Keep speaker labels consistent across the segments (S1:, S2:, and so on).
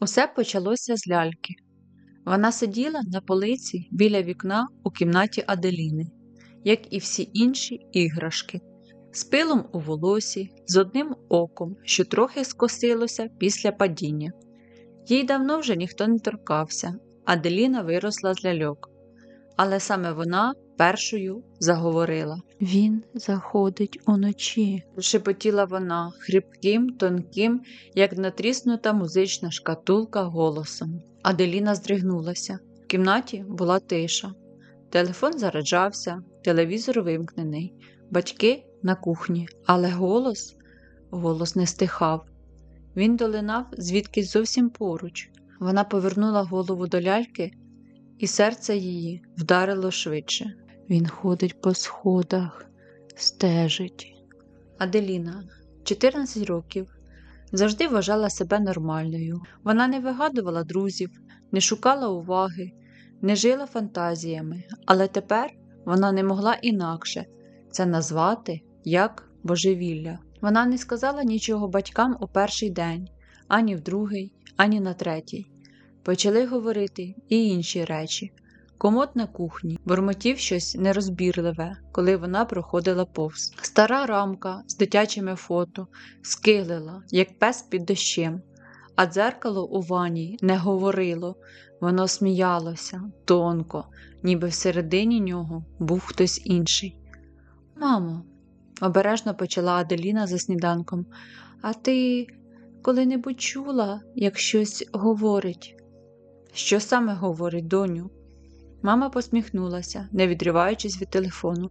S1: Усе почалося з ляльки. Вона сиділа на полиці біля вікна у кімнаті Аделіни, як і всі інші іграшки, з пилом у волосі, з одним оком, що трохи скосилося після падіння. Їй давно вже ніхто не торкався, Аделіна виросла з ляльок. Але саме вона першою заговорила. Він заходить уночі, шепотіла вона хрипким, тонким, як натріснута музична шкатулка голосом. Аделіна здригнулася. В кімнаті була тиша. Телефон заряджався, телевізор вимкнений, батьки на кухні, але голос голос не стихав. Він долинав звідкись зовсім поруч. Вона повернула голову до ляльки, і серце її вдарило швидше. Він ходить по сходах, стежить. Аделіна, 14 років, завжди вважала себе нормальною. Вона не вигадувала друзів, не шукала уваги, не жила фантазіями, але тепер вона не могла інакше це назвати як божевілля. Вона не сказала нічого батькам у перший день, ані в другий, ані на третій. Почали говорити і інші речі. Комод на кухні бурмотів щось нерозбірливе, коли вона проходила повз. Стара рамка з дитячими фото скиглила, як пес під дощем, а дзеркало у ванні не говорило, воно сміялося тонко, ніби всередині нього був хтось інший. Мамо, обережно почала Аделіна за сніданком, а ти коли-небудь чула, як щось говорить? Що саме говорить, доню? Мама посміхнулася, не відриваючись від телефону.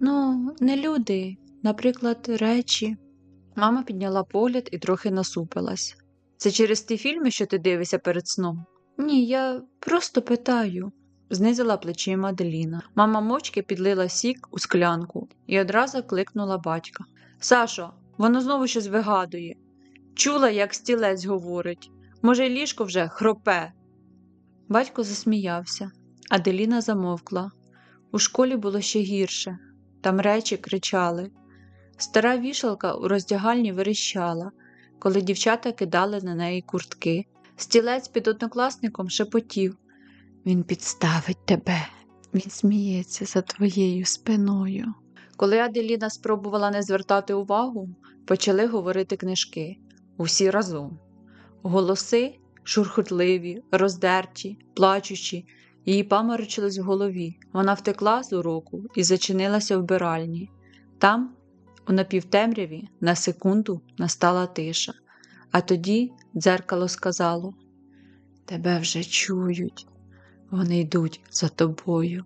S1: Ну, не люди, наприклад, речі. Мама підняла погляд і трохи насупилась. Це через ті фільми, що ти дивишся перед сном? Ні, я просто питаю, знизила плечима Аделіна. Мама мовчки підлила сік у склянку і одразу кликнула батька. Сашо, воно знову щось вигадує. Чула, як стілець говорить. Може, й ліжко вже хропе. Батько засміявся. Аделіна замовкла. У школі було ще гірше, там речі кричали. Стара вішалка у роздягальні верещала, коли дівчата кидали на неї куртки. Стілець під однокласником шепотів Він підставить тебе, він сміється за твоєю спиною. Коли Аделіна спробувала не звертати увагу, почали говорити книжки усі разом. Голоси шурхотливі, роздерті, плачучі. Її паморочилось в голові. Вона втекла з уроку і зачинилася в биральні. Там, у напівтемряві, на секунду настала тиша, а тоді дзеркало сказало: Тебе вже чують, вони йдуть за тобою.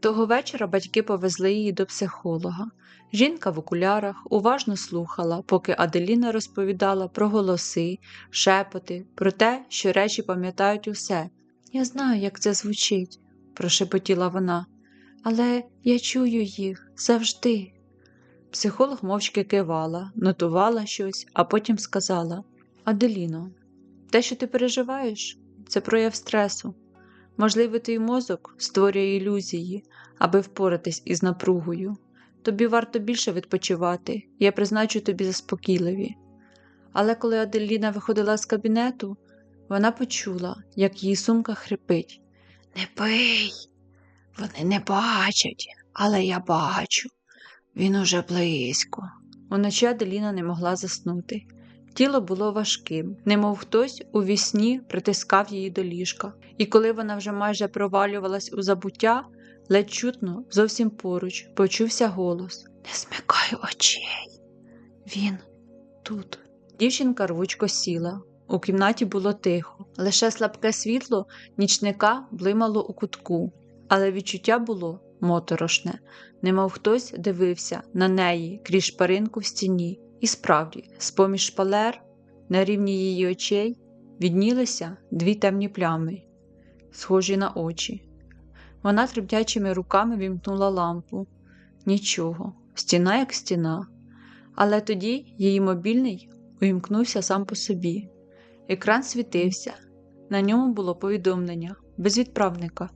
S1: Того вечора батьки повезли її до психолога. Жінка в окулярах уважно слухала, поки Аделіна розповідала про голоси, шепоти, про те, що речі пам'ятають усе. Я знаю, як це звучить, прошепотіла вона, але я чую їх завжди. Психолог мовчки кивала, нотувала щось, а потім сказала: Аделіно, те, що ти переживаєш, це прояв стресу. Можливо, твій мозок створює ілюзії, аби впоратись із напругою. Тобі варто більше відпочивати, я призначу тобі заспокійливі. Але коли Аделіна виходила з кабінету, вона почула, як її сумка хрипить. Не пий, вони не бачать, але я бачу. Він уже близько. Уночі Аделіна не могла заснути. Тіло було важким, немов хтось у вісні притискав її до ліжка, і коли вона вже майже провалювалась у забуття, ледь чутно, зовсім поруч, почувся голос Не смикай очей. Він тут. Дівчинка рвучко сіла. У кімнаті було тихо, лише слабке світло нічника блимало у кутку, але відчуття було моторошне, немов хтось дивився на неї крізь шпаринку в стіні, і справді, з поміж шпалер, на рівні її очей, віднілися дві темні плями, схожі на очі. Вона тремтячими руками вімкнула лампу. Нічого, стіна як стіна. Але тоді її мобільний увімкнувся сам по собі. Екран світився, на ньому було повідомлення без відправника.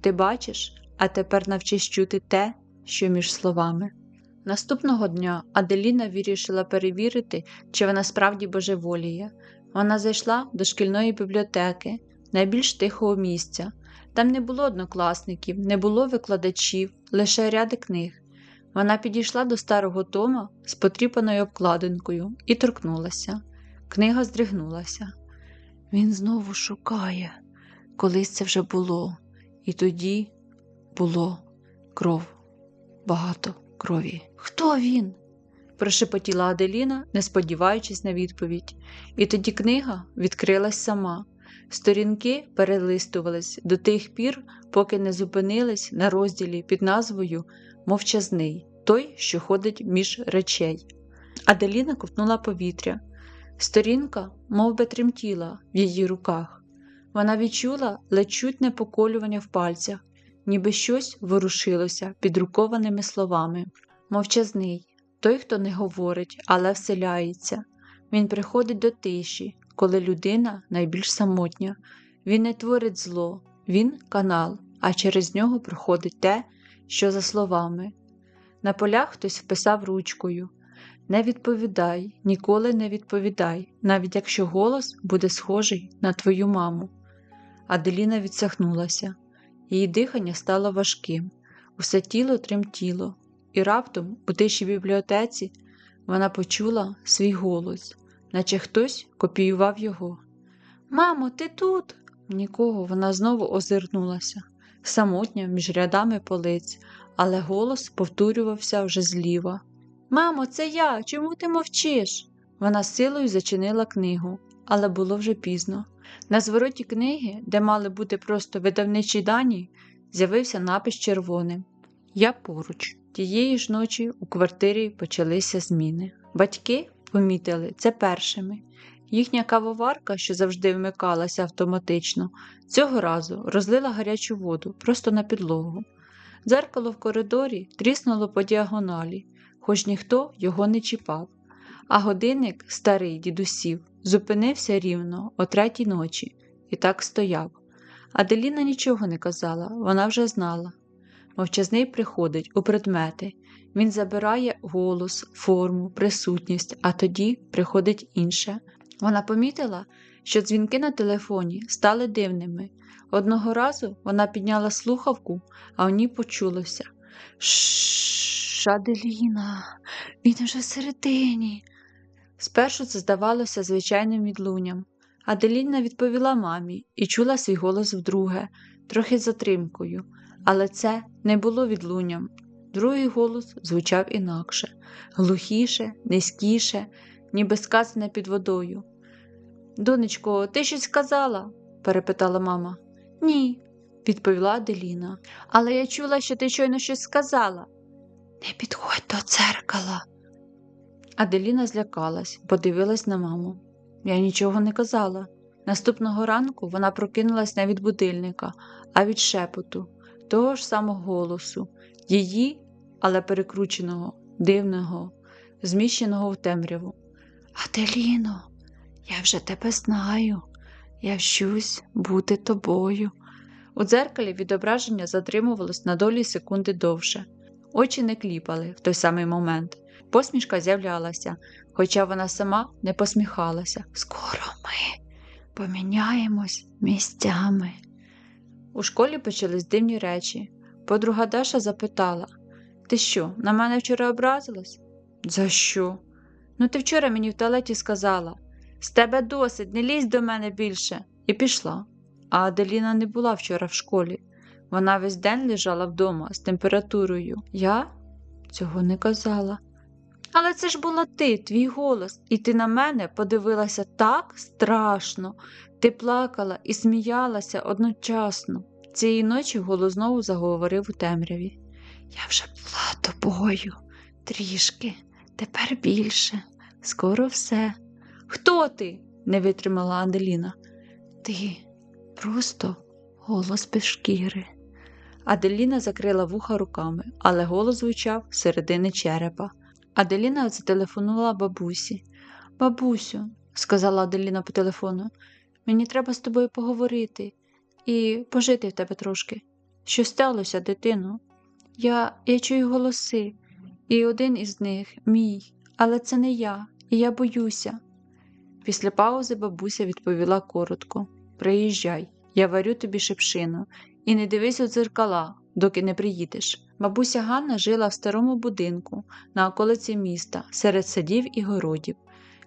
S1: Ти бачиш, а тепер навчись чути те, що між словами. Наступного дня Аделіна вирішила перевірити, чи вона справді божеволіє. Вона зайшла до шкільної бібліотеки, найбільш тихого місця. Там не було однокласників, не було викладачів, лише ряди книг. Вона підійшла до старого тома з потріпаною обкладинкою і торкнулася. Книга здригнулася. Він знову шукає. Колись це вже було, і тоді було кров, багато крові. Хто він? прошепотіла Аделіна, не сподіваючись на відповідь, і тоді книга відкрилась сама. Сторінки перелистувались до тих пір, поки не зупинились на розділі під назвою Мовчазний той, що ходить між речей. Аделіна ковтнула повітря. Сторінка мов би, тремтіла в її руках. Вона відчула ледь чутне поколювання в пальцях, ніби щось ворушилося підрукованими словами. Мовчазний той, хто не говорить, але вселяється. Він приходить до тиші, коли людина найбільш самотня. Він не творить зло, він канал, а через нього проходить те, що за словами. На полях хтось вписав ручкою Не відповідай, ніколи не відповідай, навіть якщо голос буде схожий на твою маму. Аделіна відсахнулася, її дихання стало важким, усе тіло тремтіло, і раптом у тишій бібліотеці вона почула свій голос, наче хтось копіював його. Мамо, ти тут? Нікого вона знову озирнулася, самотня між рядами полиць, але голос повторювався вже зліва. Мамо, це я. Чому ти мовчиш? Вона силою зачинила книгу, але було вже пізно. На звороті книги, де мали бути просто видавничі дані, з'явився напис червоним. Я поруч. Тієї ж ночі у квартирі почалися зміни. Батьки помітили це першими. Їхня кавоварка, що завжди вмикалася автоматично, цього разу розлила гарячу воду просто на підлогу. Дзеркало в коридорі тріснуло по діагоналі, хоч ніхто його не чіпав, а годинник, старий дідусів, зупинився рівно о третій ночі і так стояв. Аделіна нічого не казала, вона вже знала. Мовчазний приходить у предмети, він забирає голос, форму, присутність, а тоді приходить інше. Вона помітила, що дзвінки на телефоні стали дивними. Одного разу вона підняла слухавку, а в ній почулося Шш, Аделіна, він уже всередині. Спершу це здавалося звичайним відлунням. Аделіна відповіла мамі і чула свій голос вдруге, трохи затримкою, але це не було відлунням. Другий голос звучав інакше, глухіше, низькіше, ніби сказане під водою. Донечко, ти щось сказала? перепитала мама. Ні, відповіла Аделіна. Але я чула, що ти щойно щось сказала. Не підходь до дзеркала. Аделіна злякалась, подивилась на маму. Я нічого не казала. Наступного ранку вона прокинулась не від будильника, а від шепоту, того ж самого голосу, її, але перекрученого, дивного, зміщеного в темряву. Аделіно, я вже тебе знаю, я вщусь бути тобою. У дзеркалі відображення затримувалось на долі секунди довше. Очі не кліпали в той самий момент. Посмішка з'являлася, хоча вона сама не посміхалася. Скоро ми поміняємось місцями. У школі почались дивні речі. Подруга Даша запитала Ти що, на мене вчора образилась? За що? Ну, ти вчора мені в туалеті сказала з тебе досить, не лізь до мене більше, і пішла. А Аделіна не була вчора в школі. Вона весь день лежала вдома з температурою. Я цього не казала. Але це ж була ти, твій голос, і ти на мене подивилася так страшно. Ти плакала і сміялася одночасно. Цієї ночі голос знову заговорив у темряві. Я вже була тобою трішки, тепер більше, скоро все. Хто ти? не витримала Аделіна. Ти просто голос без шкіри. Аделіна закрила вуха руками, але голос звучав середини черепа. Аделіна зателефонувала бабусі. Бабусю, сказала Аделіна по телефону, мені треба з тобою поговорити і пожити в тебе трошки. Що сталося, дитино? Я я чую голоси, і один із них мій, але це не я, і я боюся. Після паузи бабуся відповіла коротко: Приїжджай, я варю тобі шипшину, і не дивись у дзеркала, доки не приїдеш. Бабуся Ганна жила в старому будинку на околиці міста, серед садів і городів.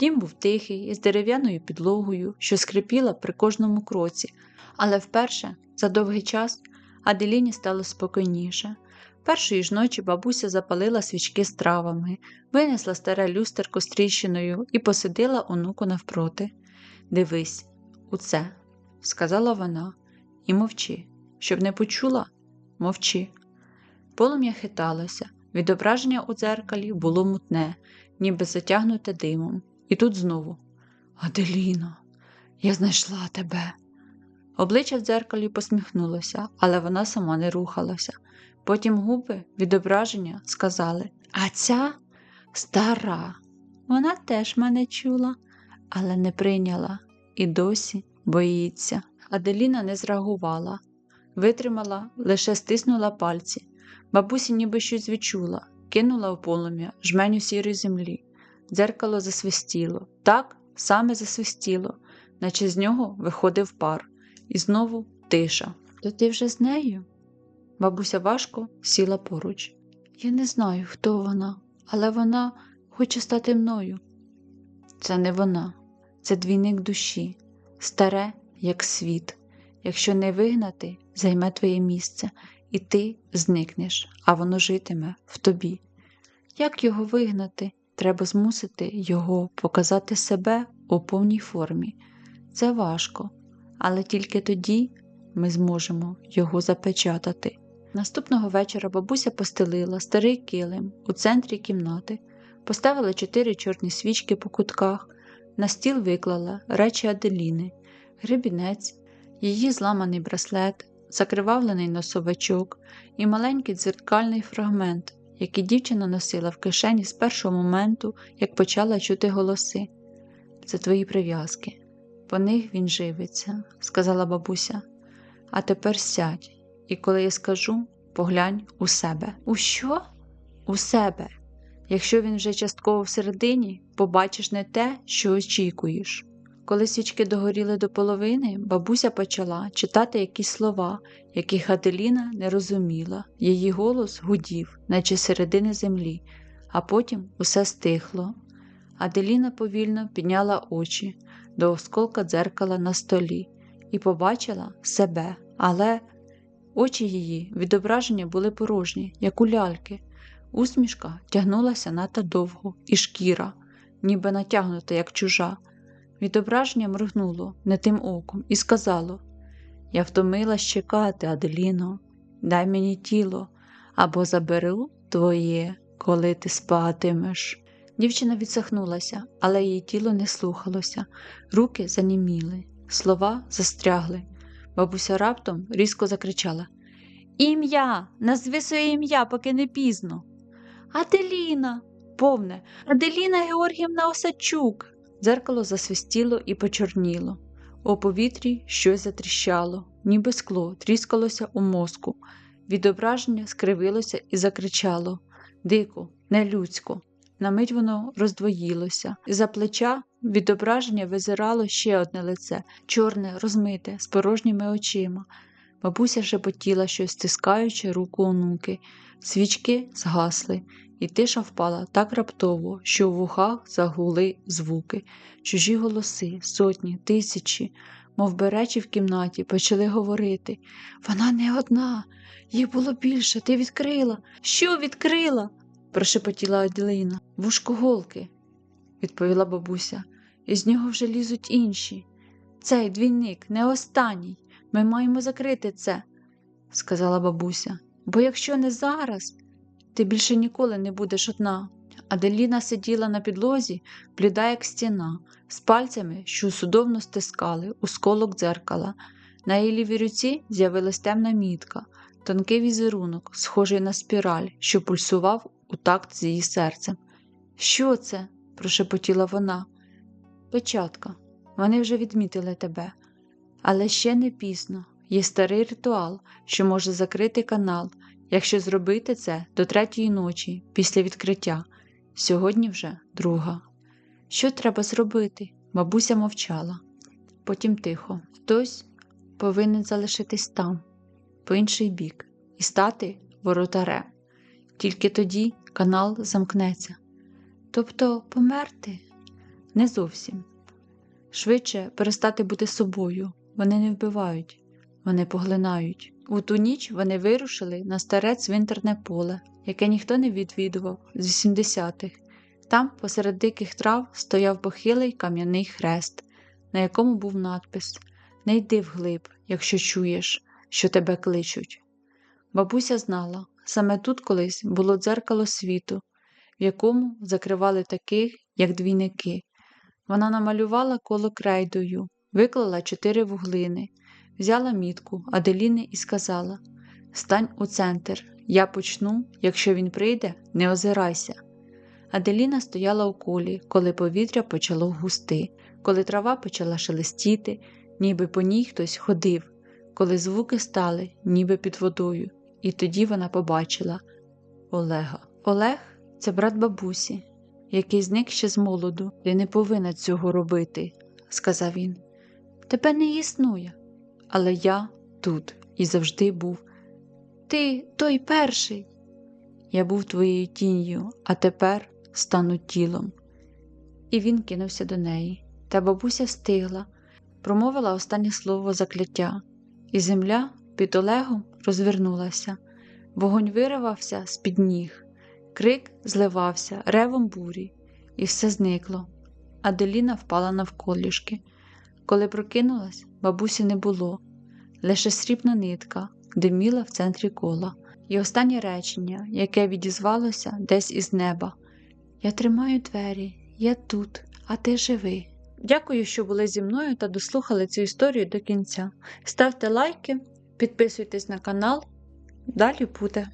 S1: Дім був тихий, із дерев'яною підлогою, що скрипіла при кожному кроці, але вперше за довгий час Аделіні стало спокійніше. Першої ж ночі бабуся запалила свічки з травами, винесла старе люстерко з тріщиною і посадила онуку навпроти. Дивись, у це, сказала вона, і мовчи. Щоб не почула, мовчи. Полум'я хиталося, відображення у дзеркалі було мутне, ніби затягнуте димом. І тут знову Аделіно, я знайшла тебе. Обличчя в дзеркалі посміхнулося, але вона сама не рухалася. Потім губи відображення сказали А ця стара. Вона теж мене чула, але не прийняла і досі боїться. Аделіна не зреагувала, витримала, лише стиснула пальці. Бабусі ніби щось відчула, кинула в полум'я жменю сірої землі. Дзеркало засвистіло, так саме засвистіло, наче з нього виходив пар, і знову тиша. То ти вже з нею? Бабуся важко сіла поруч. Я не знаю, хто вона, але вона хоче стати мною. Це не вона, це двійник душі, старе, як світ. Якщо не вигнати, займе твоє місце, і ти зникнеш, а воно житиме в тобі. Як його вигнати? Треба змусити його показати себе у повній формі. Це важко, але тільки тоді ми зможемо його запечатати. Наступного вечора бабуся постелила старий килим у центрі кімнати, поставила чотири чорні свічки по кутках, на стіл виклала речі Аделіни, гребінець, її зламаний браслет, закривавлений носовичок і маленький дзеркальний фрагмент, який дівчина носила в кишені з першого моменту, як почала чути голоси. Це твої прив'язки. По них він живиться, сказала бабуся. А тепер сядь, і коли я скажу, поглянь у себе. У що? У себе. Якщо він вже частково всередині, побачиш не те, що очікуєш. Коли свічки догоріли до половини, бабуся почала читати якісь слова, яких Аделіна не розуміла. Її голос гудів, наче середини землі, а потім усе стихло. Аделіна повільно підняла очі до осколка дзеркала на столі і побачила себе, але очі її відображення були порожні, як у ляльки. Усмішка тягнулася надто довго, і шкіра, ніби натягнута, як чужа. Відображення моргнуло не тим оком і сказало Я втомилась чекати, Аделіно, дай мені тіло або заберу твоє, коли ти спатимеш. Дівчина відсахнулася, але її тіло не слухалося, руки заніміли, слова застрягли. Бабуся раптом різко закричала Ім'я, назви своє ім'я, поки не пізно. Аделіна, повне, Аделіна Георгівна Осадчук. Дзеркало засвистіло і почорніло. У повітрі щось затріщало, ніби скло тріскалося у мозку. Відображення скривилося і закричало дико, нелюдсько. На мить воно роздвоїлося, і за плеча відображення визирало ще одне лице, чорне, розмите, з порожніми очима. Бабуся шепотіла щось, стискаючи руку онуки. Свічки згасли, і тиша впала так раптово, що в вухах загули звуки, чужі голоси, сотні, тисячі, мов би речі в кімнаті, почали говорити Вона не одна, їх було більше, ти відкрила. Що відкрила? прошепотіла Аделина. Вушкоголки, відповіла бабуся, із нього вже лізуть інші. Цей двійник не останній. Ми маємо закрити це, сказала бабуся. Бо якщо не зараз, ти більше ніколи не будеш одна. Аделіна сиділа на підлозі, бліда, як стіна, з пальцями, що судовно стискали, у сколок дзеркала. На її лівій руці з'явилась темна мітка, тонкий візерунок, схожий на спіраль, що пульсував у такт з її серцем. Що це? прошепотіла вона. Печатка, вони вже відмітили тебе, але ще не пізно. Є старий ритуал, що може закрити канал, якщо зробити це до третьої ночі після відкриття. Сьогодні вже друга. Що треба зробити? Бабуся мовчала. Потім тихо. Хтось повинен залишитись там, по інший бік, і стати воротарем. Тільки тоді канал замкнеться. Тобто померти? Не зовсім. Швидше перестати бути собою. Вони не вбивають, вони поглинають. У ту ніч вони вирушили на старе цвинтарне поле, яке ніхто не відвідував з 80-х. Там, посеред диких трав, стояв похилий кам'яний хрест, на якому був надпис Не йди вглиб, якщо чуєш, що тебе кличуть. Бабуся знала, саме тут колись було дзеркало світу, в якому закривали таких, як двійники. Вона намалювала коло крейдою, виклала чотири вуглини, взяла мітку Аделіни і сказала Стань у центр, я почну, якщо він прийде, не озирайся. Аделіна стояла у колі, коли повітря почало густи, коли трава почала шелестіти, ніби по ній хтось ходив, коли звуки стали, ніби під водою, і тоді вона побачила Олега. Олег це брат бабусі, який зник ще з молоду. Ти не повинна цього робити, сказав він. Тебе не існує, але я тут і завжди був. Ти той перший. Я був твоєю тінню, а тепер стану тілом. І він кинувся до неї. Та бабуся встигла, промовила останнє слово закляття, і земля під Олегом розвернулася. Вогонь виривався з під ніг, крик зливався ревом бурі, і все зникло. Аделіна впала навколішки. Коли прокинулась, бабусі не було, лише срібна нитка диміла в центрі кола, і останнє речення, яке відізвалося десь із неба. Я тримаю двері, я тут, а ти живий. Дякую, що були зі мною та дослухали цю історію до кінця. Ставте лайки, підписуйтесь на канал. Далі буде.